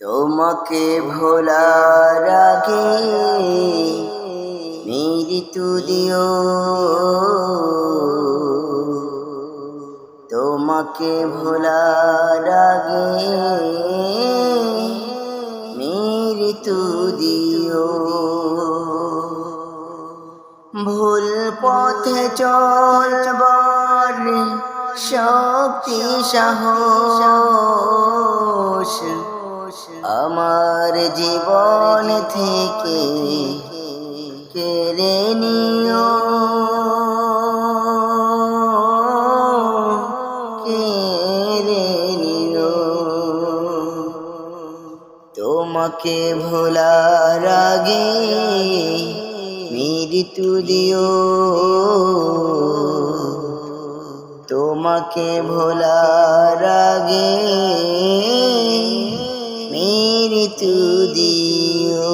তোমাকে ভোলার আগে মৃত্যু দিও। তোমাকে ভোলার আগে মৃত্যু দিও। ভুল পথে চলবার শক্তি সাহস আমার জীবন থেকে কেড়ে নিও। কেড়ে নিও। তোমাকে ভোলার আগে মৃত্যু দিও। তোমাকে ভোলার আগে মৃত্যু দিও